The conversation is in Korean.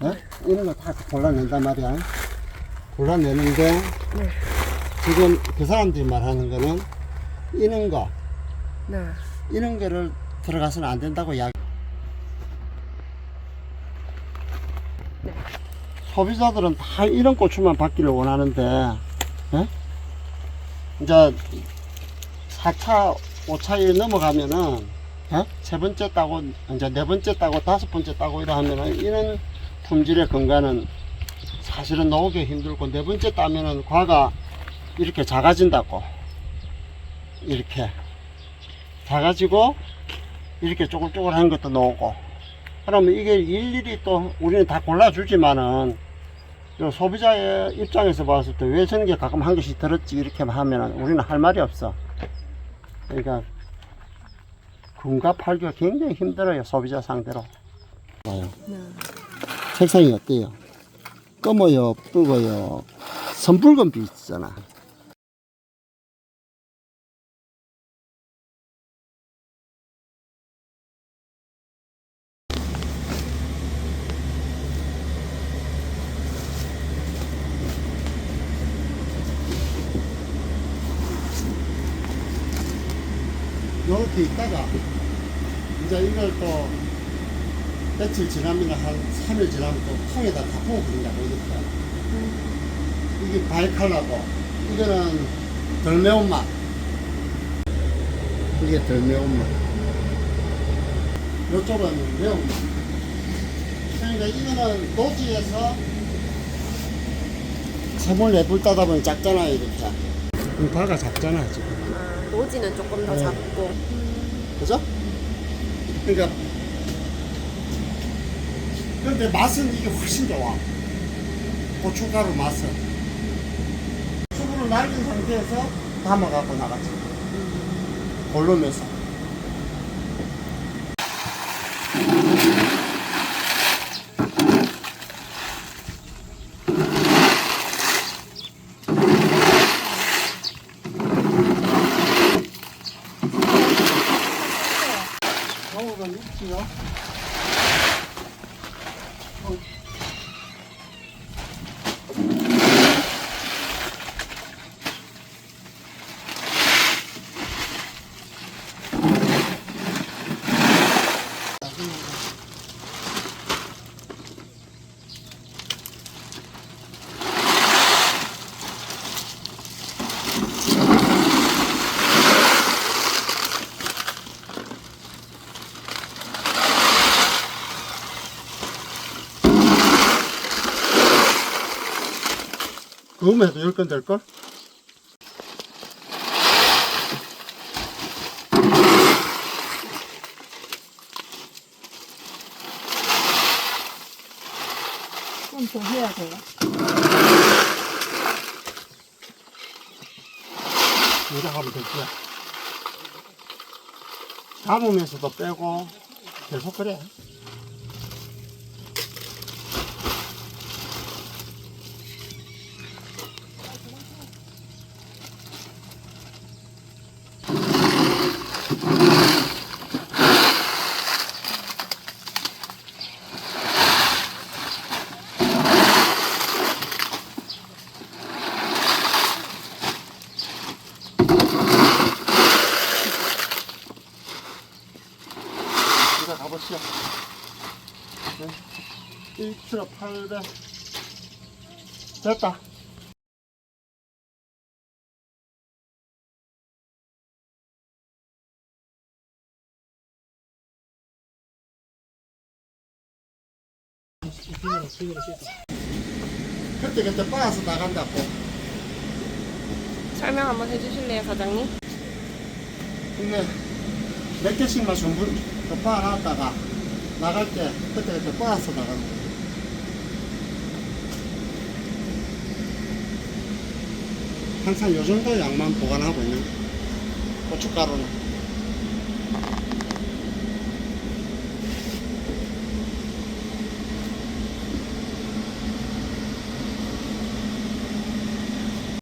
어? 이런 거 다 골라낸단 말이야. 골라내는데 네. 지금 그 사람들이 말하는 거는 이런 거, 네. 이런 거를 들어가서는 안 된다고 이야기. 소비자들은 다 이런 고추만 받기를 원하는데, 예? 이제 4차, 5차에 넘어가면은, 예? 세 번째 따고, 이제 네 번째 따고, 다섯 번째 따고 이러 하면은 이런 품질의 건강은 사실은 나오기 힘들고, 네 번째 따면은 과가 이렇게 작아진다고. 이렇게. 작아지고, 이렇게 쪼글쪼글한 것도 나오고. 그러면 이게 일일이 또 우리는 다 골라주지만은 요 소비자의 입장에서 봤을 때 왜 저런 게 가끔 한 개씩 들었지 이렇게 하면은 우리는 할 말이 없어. 그러니까 군갑하기가 굉장히 힘들어요 소비자 상대로. 봐요. 네. 색상이 어때요? 검어요, 붉어요, 선붉은빛 있잖아. 요렇게 있다가 이제 이걸 또 며칠 지나면 한 3일 지나면 또 통에다 다 부어버린다고 이렇게 이게 바이칼라고 이거는 덜 매운맛. 이게 덜 매운맛. 요쪽은 매운맛. 그러니까 이거는 노지에서 3월 4불 따다 보면 작잖아요 이렇게. 이 바가 작잖아 지금. 아, 노지는 조금 더 네. 작고. 그죠? 그러니까 근데 맛은 이게 훨씬 좋아 고춧가루 맛은 수분을 날린 상태에서 담아갖고 나갔지 고르면서 방법은 있지요 그 해도 10건 될걸? 좀 더 해야 돼요. 이렇게 하면 되지 담으면서도 빼고 계속 그래 이제 가보시죠. 네. 1kg 800. 됐다. 그때 그때 빠져서 나간다고. 설명 한번 해주실래요, 사장님? 근데 몇 개씩만 전부 덮어놨다가 나갈 때 그때 그때 빠져서 나가는 거예요. 항상 요 정도 양만 보관하고 있는 고춧가루는